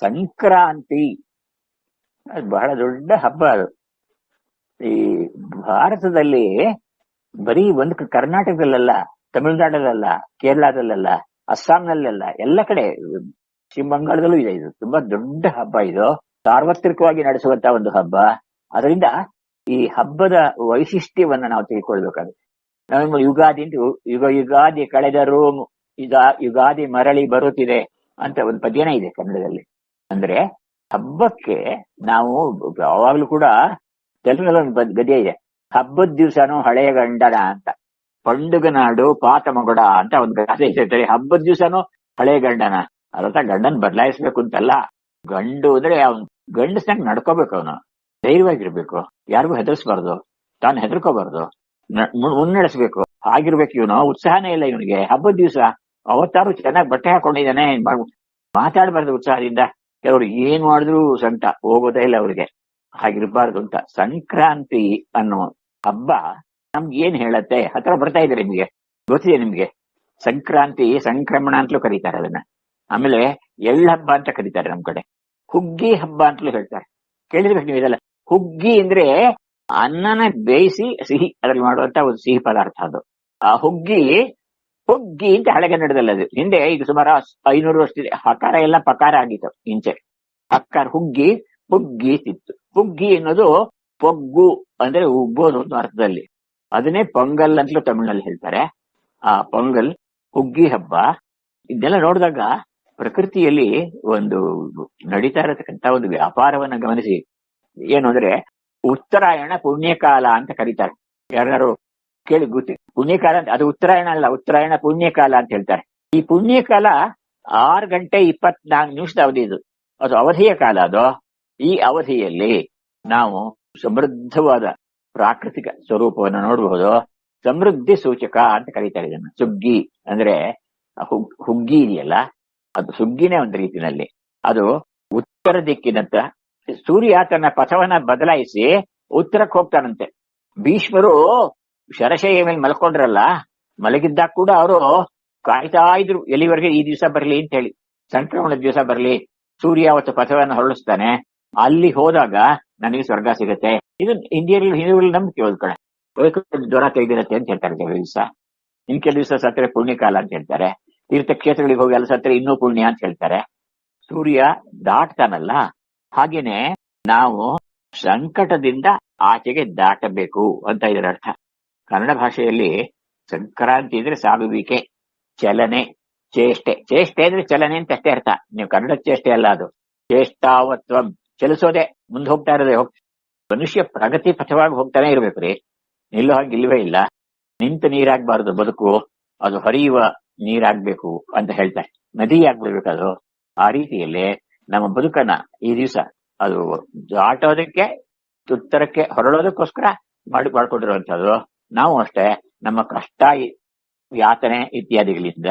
ಸಂಕ್ರಾಂತಿ. ಅದು ಬಹಳ ದೊಡ್ಡ ಹಬ್ಬ ಅದು. ಈ ಭಾರತದಲ್ಲಿ ಬರೀ ಒಂದು ಕರ್ನಾಟಕದಲ್ಲೆಲ್ಲ ಕರ್ನಾಟಕದಲ್ಲ ತಮಿಳುನಾಡಲ್ಲ ಕೇರಳದಲ್ಲ ಅಸ್ಸಾಂನಲ್ಲೆಲ್ಲ ಎಲ್ಲ ಕಡೆ ಪಶ್ಚಿಮ ಬಂಗಾಳದಲ್ಲೂ ಇದೆ ಇದು. ತುಂಬಾ ದೊಡ್ಡ ಹಬ್ಬ ಇದು. ಸಾರ್ವತ್ರಿಕವಾಗಿ ನಡೆಸುವಂತ ಒಂದು ಹಬ್ಬ. ಅದರಿಂದ ಈ ಹಬ್ಬದ ವೈಶಿಷ್ಟ್ಯವನ್ನ ನಾವು ತಿಳ್ಕೊಳ್ಬೇಕಾಗುತ್ತೆ. ನಮ್ಮ ಯುಗಾದಿ ಯುಗ ಯುಗಾದಿ ಕಳೆದರೂ ಈಗ ಯುಗಾದಿ ಮರಳಿ ಬರುತ್ತಿದೆ ಅಂತ ಒಂದು ಪದ್ಯನ ಇದೆ ಕನ್ನಡದಲ್ಲಿ. ಅಂದ್ರೆ ಹಬ್ಬಕ್ಕೆ ನಾವು ಯಾವಾಗ್ಲೂ ಕೂಡ ತೆಲುಗಿನಲ್ಲಿ ಒಂದು ಗದ್ಯ ಇದೆ. ಹಬ್ಬದ ದಿವ್ಸನೂ ಹಳೆಯ ಗಂಡನ ಅಂತ, ಪಂಡುಗ ನಾಡು ಪಾತ ಅಂತ ಒಂದು ಗಾದೆ ಇದೆ. ಹಬ್ಬದ ದಿವ್ಸನೂ ಹಳೆಯ ಗಂಡನ. ಅದರ್ಥ ಗಂಡನ್ ಬದಲಾಯಿಸ್ಬೇಕು ಅಂತಲ್ಲ. ಗಂಡು ಅಂದ್ರೆ ಅವ್ನ್ ಗಂಡಸ್ನಾಗ ನಡ್ಕೋಬೇಕು ಅವನು. ಧೈರ್ಯವಾಗಿರ್ಬೇಕು. ಯಾರಿಗೂ ಹೆದರ್ಸ್ಬಾರ್ದು. ತಾನು ಹೆದರ್ಕೋಬಾರ್ದು. ಮುನ್ನಡೆಸ್ಬೇಕು. ಆಗಿರ್ಬೇಕು ಇವನು. ಉತ್ಸಾಹನೇ ಇಲ್ಲ ಇವನಿಗೆ. ಹಬ್ಬದ ದಿವಸ ಅವತ್ತಾರು ಚೆನ್ನಾಗಿ ಬಟ್ಟೆ ಹಾಕೊಂಡಿದ್ದಾನೆ. ಮಾತಾಡಬಾರ್ದು ಉತ್ಸಾಹದಿಂದ. ಕೆಲವರು ಏನ್ ಮಾಡಿದ್ರು ಸಂಕಟ ಹೋಗೋದೇ ಇಲ್ಲ ಅವ್ರಿಗೆ. ಹಾಗಿರ್ಬಾರ್ದು ಅಂತ. ಸಂಕ್ರಾಂತಿ ಅನ್ನೋ ಹಬ್ಬ ನಮ್ಗೆ ಏನ್ ಹೇಳತ್ತೆ? ಹತ್ರ ಬರ್ತಾ ಇದ್ರೆ ನಿಮ್ಗೆ. ಗೊತ್ತಿದೆ ನಿಮ್ಗೆ? ಸಂಕ್ರಾಂತಿ ಸಂಕ್ರಮಣ ಅಂತಲೂ ಕರೀತಾರೆ ಅದನ್ನ. ಆಮೇಲೆ ಎಳ್ಳ ಹಬ್ಬ ಅಂತ ಕರೀತಾರೆ ನಮ್ ಕಡೆ. ಹುಗ್ಗಿ ಹಬ್ಬ ಅಂತಲೂ ಹೇಳ್ತಾರೆ. ಕೇಳಿರ್ಬೇಕು ನೀವು ಇದೆಲ್ಲ. ಹುಗ್ಗಿ ಅಂದ್ರೆ ಅನ್ನನ ಬೇಯಿಸಿ ಸಿಹಿ, ಅದ್ರಲ್ಲಿ ಮಾಡುವಂತ ಒಂದು ಸಿಹಿ ಪದಾರ್ಥ ಅದು. ಆ ಹುಗ್ಗಿ ಹುಗ್ಗಿ ಅಂತ ನಡೆದಲ್ಲ ಅದು. ಹಿಂದೆ ಈಗ ಸುಮಾರು ಐನೂರು ವರ್ಷದ ಹಕಾರ ಎಲ್ಲ ಪಕಾರ ಆಗಿತ್ತು ಹಿಂಚೆ. ಹಕ್ಕಾರ ಹುಗ್ಗಿ, ಪುಗ್ಗಿ ತಿತ್ತು. ಪುಗ್ಗಿ ಅನ್ನೋದು ಪೊಗ್ಗು ಅಂದ್ರೆ ಉಬ್ಬೋದು ಅನ್ನೋ ಅರ್ಥದಲ್ಲಿ. ಅದನ್ನೇ ಪೊಂಗಲ್ ಅಂತಲೂ ತಮಿಳಿನಲ್ಲಿ ಹೇಳ್ತಾರೆ. ಆ ಪೊಂಗಲ್, ಹುಗ್ಗಿ ಹಬ್ಬ, ಇದನ್ನೆಲ್ಲ ನೋಡಿದಾಗ ಪ್ರಕೃತಿಯಲ್ಲಿ ಒಂದು ನಡೀತಾ ಇರತಕ್ಕಂತ ಒಂದು ವ್ಯಾಪಾರವನ್ನ ಗಮನಿಸಿ. ಏನು ಅಂದ್ರೆ ಉತ್ತರಾಯಣ ಪುಣ್ಯಕಾಲ ಅಂತ ಕರೀತಾರೆ. ಯಾರು ಕೇಳಿ ಗೊತ್ತಿ. ಪುಣ್ಯಕಾಲ ಅದು ಉತ್ತರಾಯಣ ಅಲ್ಲ, ಉತ್ತರಾಯಣ ಪುಣ್ಯಕಾಲ ಅಂತ ಹೇಳ್ತಾರೆ. ಈ ಪುಣ್ಯಕಾಲ ಆರು ಗಂಟೆ ಇಪ್ಪತ್ನಾಲ್ಕು ನಿಮಿಷದ ಅವಧಿ ಇದು. ಅದು ಅವಧಿಯ ಕಾಲ ಅದು. ಈ ಅವಧಿಯಲ್ಲಿ ನಾವು ಸಮೃದ್ಧವಾದ ಪ್ರಾಕೃತಿಕ ಸ್ವರೂಪವನ್ನು ನೋಡಬಹುದು ಸಮೃದ್ಧಿ ಸೂಚಕ ಅಂತ ಕರೀತಾರೆ ಇದನ್ನು. ಸುಗ್ಗಿ ಅಂದ್ರೆ ಹುಗ್- ಹುಗ್ಗಿ ಇದೆಯಲ್ಲ? ಅದು ಸುಗ್ಗಿನೇ ಒಂದು ರೀತಿನಲ್ಲಿ ಅದು ಉತ್ತರ ದಿಕ್ಕಿನಂತ ಸೂರ್ಯ ತನ್ನ ಪಥವನ್ನ ಬದಲಾಯಿಸಿ ಉತ್ತರಕ್ಕೆ ಹೋಗ್ತಾನಂತೆ. ಭೀಷ್ಮರು ಶರಶಯ್ಯ ಮೇಲೆ ಮಲ್ಕೊಂಡ್ರಲ್ಲ, ಮಲಗಿದ್ದಾಗ ಕೂಡ ಅವರು ಕಾಯ್ತಾ ಇದ್ರು, ಎಲ್ಲಿವರೆಗೆ ಈ ದಿವಸ ಬರಲಿ ಅಂತ ಹೇಳಿ. ಸಂಕ್ರಮಣದ ದಿವಸ ಬರಲಿ, ಸೂರ್ಯ ಅವತ್ತು ಪಥವನ್ನು ಹೊರಳಿಸ್ತಾನೆ. ಅಲ್ಲಿ ಹೋದಾಗ ನನಗೆ ಸ್ವರ್ಗ ಸಿಗುತ್ತೆ. ಇದು ಇಂಡಿಯಲ್ಲಿ ಹಿಂದೂಗಳಲ್ಲಿ ನಂಬಿಕೆ ಕಡೆ ಜ್ವರ ತೆಗೆದಿರುತ್ತೆ ಅಂತ ಹೇಳ್ತಾರೆ ಕೆಲವು ದಿವಸ. ಇನ್ ಕೆಲವು ದಿವಸ ಸತ್ತರೆ ಪುಣ್ಯಕಾಲ ಅಂತ ಹೇಳ್ತಾರೆ. ತೀರ್ಥಕ್ಷೇತ್ರಗಳಿಗೆ ಹೋಗಿ ಅಲ್ಲಿ ಸತ್ತರೆ ಇನ್ನೂ ಪುಣ್ಯ ಅಂತ ಹೇಳ್ತಾರೆ. ಸೂರ್ಯ ದಾಟ್ತಾನಲ್ಲ, ಹಾಗೇನೆ ನಾವು ಸಂಕಟದಿಂದ ಆಚೆಗೆ ದಾಟಬೇಕು ಅಂತ ಇದರ ಅರ್ಥ ಕನ್ನಡ ಭಾಷೆಯಲ್ಲಿ ಸಂಕ್ರಾಂತಿ ಅಂದ್ರೆ ಸಾಗುವಿಕೆ ಚಲನೆ, ಚೇಷ್ಟೆ. ಚೇಷ್ಟೆ ಅಂದ್ರೆ ಚಲನೆ ಅಂತ ಅಷ್ಟೇ ಅರ್ಥ. ನೀವು ಕನ್ನಡ ಚೇಷ್ಟೆ ಅಲ್ಲ ಅದು. ಚೇಷ್ಟಾವತ್ವ. ಚಲಿಸೋದೆ. ಮುಂದೆ ಹೋಗ್ತಾ ಇರೋದೇ ಮನುಷ್ಯ ಪ್ರಗತಿ ಪಥವಾಗಿ ಹೋಗ್ತಾನೆ ಇರ್ಬೇಕ್ರಿ ನಿಲ್ಲೋ ಹಾಗೆ ಇಲ್ವೇ ಇಲ್ಲ. ನಿಂತ ನೀರಾಗ್ಬಾರ್ದು, ಬದುಕು. ಅದು ಹರಿಯುವ ನೀರಾಗ್ಬೇಕು ಅಂತ ಹೇಳ್ತಾರೆ. ನದಿ ಆಗ್ಬಿಡ್ಬೇಕು ಅದು. ಆ ರೀತಿಯಲ್ಲಿ ನಮ್ಮ ಬದುಕನ್ನ ಈ ದಿವಸ ಅದು ದಾಟೋದಕ್ಕೆ ಉತ್ತರಕ್ಕೆ, ಹೊರಳೋದಕ್ಕೋಸ್ಕರ ಮಾಡಿ ಮಾಡ್ಕೊಂಡಿರುವಂತದ್ದು ನಾವು ಅಷ್ಟೇ, ನಮ್ಮ ಕಷ್ಟ ಯಾತನೆ ಇತ್ಯಾದಿಗಳಿಂದ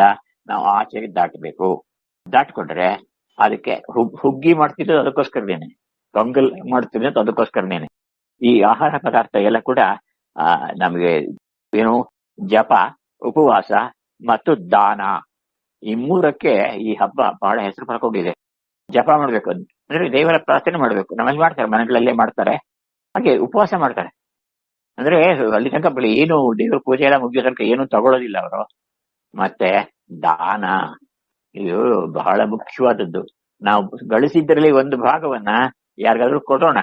ನಾವು ಆಚೆಗೆ ದಾಟಬೇಕು. ದಾಟ್ಕೊಂಡ್ರೆ ಅದಕ್ಕೆ ಹುಗ್- ಹುಗ್ಗಿ ಮಾಡ್ತಿದ್ದು ಅದಕ್ಕೋಸ್ಕರನೇನೆ ಪೊಂಗಲ್ ಮಾಡ್ತಿದ್ದು ಅದಕ್ಕೋಸ್ಕರನೇನೆ. ಈ ಆಹಾರ ಪದಾರ್ಥ ಎಲ್ಲ ಕೂಡ, ಆ, ನಮಗೆ ಏನು ಜಪ, ಉಪವಾಸ ಮತ್ತು ದಾನ ಈ ಮೂರಕ್ಕೆ ಈ ಹಬ್ಬ ಬಹಳ ಹೆಸರು ಪಡ್ಕೊಂಡಿದೆ ಜಪ ಮಾಡ್ಬೇಕು. ಅಂದ್ರೆ ದೇವರ ಪ್ರಾರ್ಥನೆ ಮಾಡ್ಬೇಕು. ನಮ್ಮಲ್ಲಿ ಮಾಡ್ತಾರೆ, ಮನೆಗಳಲ್ಲೇ ಮಾಡ್ತಾರೆ. ಹಾಗೆ ಉಪವಾಸ ಮಾಡ್ತಾರೆ. ಅಂದ್ರೆ ಅಲ್ಲಿ ತನಕ ಬಳಿ ಏನು ದೇವ್ರ ಪೂಜೆ ಎಲ್ಲ ಮುಗಿಯೋ ತನಕ ಏನು ತಗೊಳ್ಳೋದಿಲ್ಲ ಅವರು. ಮತ್ತೆ ದಾನ, ಇದು ಬಹಳ ಮುಖ್ಯವಾದದ್ದು. ನಾವು ಗಳಿಸಿದ್ರಲ್ಲಿ ಒಂದು ಭಾಗವನ್ನ ಯಾರಿಗಾದ್ರೂ ಕೊಡೋಣ.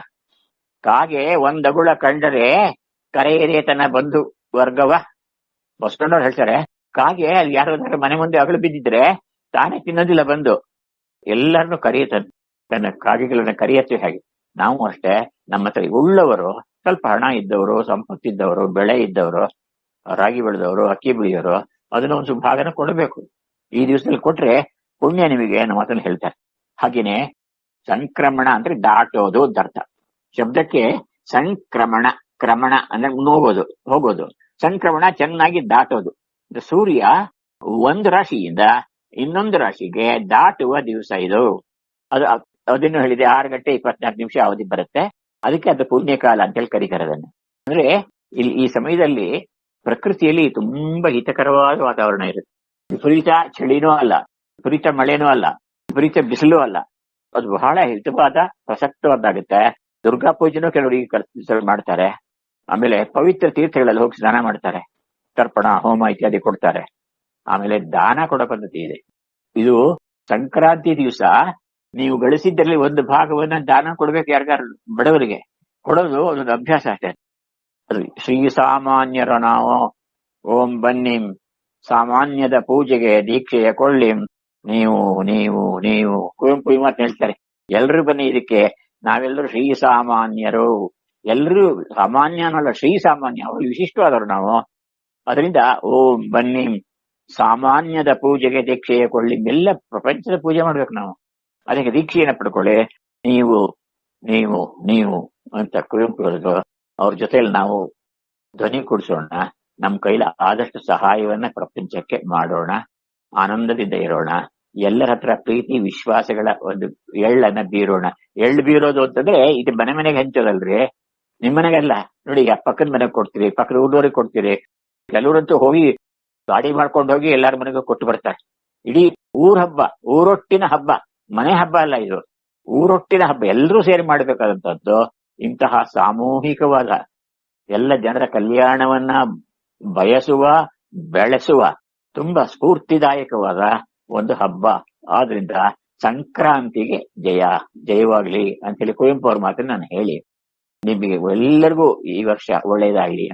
ಕಾಗೆ ಒಂದಗುಳ ಕಂಡರೆ ಕರೆಯರೆ ತನ್ನ ಬಂಧು ವರ್ಗವ. ಬಸ್ಕೊಂಡವ್ರು ಹೇಳ್ತಾರೆ, ಕಾಗೆ ಅಲ್ಲಿ ಯಾರಾದ್ರೂ ಮನೆ ಮುಂದೆ ಅಗಳು ಬಿದ್ದಿದ್ರೆ ತಾನೇ ತಿನ್ನೋದಿಲ್ಲ ಬಂದು. ಎಲ್ಲರನ್ನು ಕರೆಯುತ್ತಾನೆ ತನ್ನ ಕಾಗೆಗಳನ್ನ ಕರೆಯತ್ತೆ ಹಾಗೆ. ನಾವು ಅಷ್ಟೇ ನಮ್ಮ ಹತ್ರ ಉಳ್ಳವರು ಸ್ವಲ್ಪ ಹಣ ಇದ್ದವರು ಸಂಪತ್ತಿದ್ದವರು ಬೆಳೆ ಇದ್ದವರು, ರಾಗಿ ಬೆಳೆದವರು, ಅಕ್ಕಿ ಬೆಳೆಯೋರು, ಅದನ್ನ ಒಂದು ಭಾಗನ ಕೊಡಬೇಕು. ಈ ದಿವಸದಲ್ಲಿ ಕೊಟ್ರೆ ಪುಣ್ಯ ನಿಮಗೆ ನಮ್ಮ ಮಾತನ್ನು ಹೇಳ್ತಾರೆ. ಹಾಗೇನೆ ಸಂಕ್ರಮಣ ಅಂದ್ರೆ ದಾಟೋದು ಅಂತ ಅರ್ಥ. ಶಬ್ದಕ್ಕೆ ಸಂಕ್ರಮಣ, ಕ್ರಮಣ ಅಂದ್ರೆ ನೋಗೋದು, ಹೋಗೋದು. ಸಂಕ್ರಮಣ ಚೆನ್ನಾಗಿ ದಾಟೋದು. ಸೂರ್ಯ ಒಂದು ರಾಶಿಯಿಂದ ಇನ್ನೊಂದು ರಾಶಿಗೆ ದಾಟುವ ದಿವಸ ಇದು. ಅದು ಅದನ್ನು ಹೇಳಿದೆ, ಆರು ಗಂಟೆ ಇಪ್ಪತ್ನಾಲ್ಕು ನಿಮಿಷ ಅವಧಿ ಬರುತ್ತೆ. ಅದಕ್ಕೆ ಅದು ಪುಣ್ಯಕಾಲ ಅಂತೇಳಿ ಕರೀತಾರೆ ಅದನ್ನು ಅಂದ್ರೆ ಇಲ್ಲಿ ಈ ಸಮಯದಲ್ಲಿ ಪ್ರಕೃತಿಯಲ್ಲಿ ತುಂಬಾ ಹಿತಕರವಾದ ವಾತಾವರಣ ಇರುತ್ತೆ. ವಿಪರೀತ ಚಳಿನೂ ಅಲ್ಲ, ವಿಪರೀತ ಮಳೆನೂ ಅಲ್ಲ, ವಿಪರೀತ ಬಿಸಿಲು ಅಲ್ಲ. ಅದು ಬಹಳ ಹಿತವಾದ, ಪ್ರಸಕ್ತವಾದಾಗುತ್ತೆ. ದುರ್ಗಾ ಪೂಜೆನೂ ಕೆಲವರು ಈ ಮಾಡ್ತಾರೆ. ಆಮೇಲೆ ಪವಿತ್ರ ತೀರ್ಥಗಳಲ್ಲಿ ಹೋಗಿ ಸ್ನಾನ ಮಾಡ್ತಾರೆ. ತರ್ಪಣ, ಹೋಮ ಇತ್ಯಾದಿ ಕೊಡ್ತಾರೆ. ಆಮೇಲೆ ದಾನ ಕೊಡೋ ಪದ್ಧತಿ ಇದೆ. ಇದು ಸಂಕ್ರಾಂತಿ ದಿವಸ ನೀವು ಗಳಿಸಿದ್ರಲ್ಲಿ ಒಂದು ಭಾಗವನ್ನ ದಾನ ಕೊಡ್ಬೇಕು ಯಾರಿಗಾರು? ಬಡವರಿಗೆ. ಕೊಡೋದು ಅದೊಂದು ಅಭ್ಯಾಸ ಅಷ್ಟೇ. ಶ್ರೀ ಸಾಮಾನ್ಯರ ನಾವು ಓಂ ಬನ್ನಿಂ. ಸಾಮಾನ್ಯದ ಪೂಜೆಗೆ ದೀಕ್ಷೆಯ ಕೊಳ್ಳಿಂ. ನೀವು ನೀವು ನೀವು. ಕುವೆಂಪು ಮಾತು ಹೇಳ್ತಾರೆ. ಎಲ್ರು ಬನ್ನಿ ಇದಕ್ಕೆ. ನಾವೆಲ್ಲರೂ ಶ್ರೀ ಸಾಮಾನ್ಯರು. ಎಲ್ರು ಸಾಮಾನ್ಯ ಅನ್ನಲ್ಲ, ಶ್ರೀ ಸಾಮಾನ್ಯ. ಅವರು ವಿಶಿಷ್ಟವಾದವರು ನಾವು. ಅದರಿಂದ ಓಂ ಬನ್ನಿ. ಸಾಮಾನ್ಯದ ಪೂಜೆಗೆ ದೀಕ್ಷೆಯ ಕೊಳ್ಳಿ. ಎಲ್ಲ ಪ್ರಪಂಚದ ಪೂಜೆ ಮಾಡ್ಬೇಕು ನಾವು. ಅದಕ್ಕೆ ದೀಕ್ಷೆಯನ್ನು ಪಡ್ಕೊಳ್ಳಿ. ನೀವು ನೀವು ನೀವು ಅಂತ ಕುವೆಂಪು ಅವ್ರ ಜೊತೆಯಲ್ಲಿ ನಾವು ಧ್ವನಿ ಕೊಡಿಸೋಣ. ನಮ್ಮ ಕೈಲಿ ಆದಷ್ಟು ಸಹಾಯವನ್ನ ಪ್ರಪಂಚಕ್ಕೆ ಮಾಡೋಣ. ಆನಂದದಿಂದ ಇರೋಣ. ಎಲ್ಲರ ಹತ್ರ ಪ್ರೀತಿ, ವಿಶ್ವಾಸಗಳ ಒಂದು ಎಳ್ಳನ್ನ ಬೀರೋಣ. ಎಳ್ಳು ಬೀರೋದು ಅಂತಂದ್ರೆ ಇದು ಮನೆ ಮನೆಗೆ ಹಂಚೋದಲ್ರಿ? ನಿಮ್ ಮನೆಗಲ್ಲ. ನೋಡಿ ಪಕ್ಕದ ಮನೆಗೆ ಕೊಡ್ತೀರಿ, ಪಕ್ಕದ ಊರವ್ರಿಗೆ ಕೊಡ್ತೀರಿ. ಕೆಲವರಂತೂ ಹೋಗಿ ಗಾಡಿ ಮಾಡ್ಕೊಂಡು ಹೋಗಿ ಎಲ್ಲಾರ ಮನೆಗೂ ಕೊಟ್ಟು ಬರ್ತಾರೆ. ಇಡೀ ಊರ್ ಹಬ್ಬ, ಊರೊಟ್ಟಿನ ಹಬ್ಬ. ಮನೆ ಹಬ್ಬ ಅಲ್ಲ ಇದು. ಊರೊಟ್ಟಿನ ಹಬ್ಬ ಎಲ್ಲರೂ ಸೇರಿ ಮಾಡಬೇಕಾದಂತದ್ದು ಇಂತಹ ಸಾಮೂಹಿಕವಾದ, ಎಲ್ಲ ಜನರ ಕಲ್ಯಾಣವನ್ನ ಬಯಸುವ, ಬೆಳೆಸುವ, ತುಂಬಾ ಸ್ಫೂರ್ತಿದಾಯಕವಾದ ಒಂದು ಹಬ್ಬ. ಆದ್ರಿಂದ ಸಂಕ್ರಾಂತಿಗೆ ಜಯ, ಜಯವಾಗ್ಲಿ ಅಂತ ಹೇಳಿ ಕುವೆಂಪು ಅವ್ರ ಮಾತನ್ನ ನಾನು ಹೇಳಿ. ನಿಮಗೆ ಎಲ್ಲರಿಗೂ ಈ ವರ್ಷ ಒಳ್ಳೇದಾಗ್ಲಿ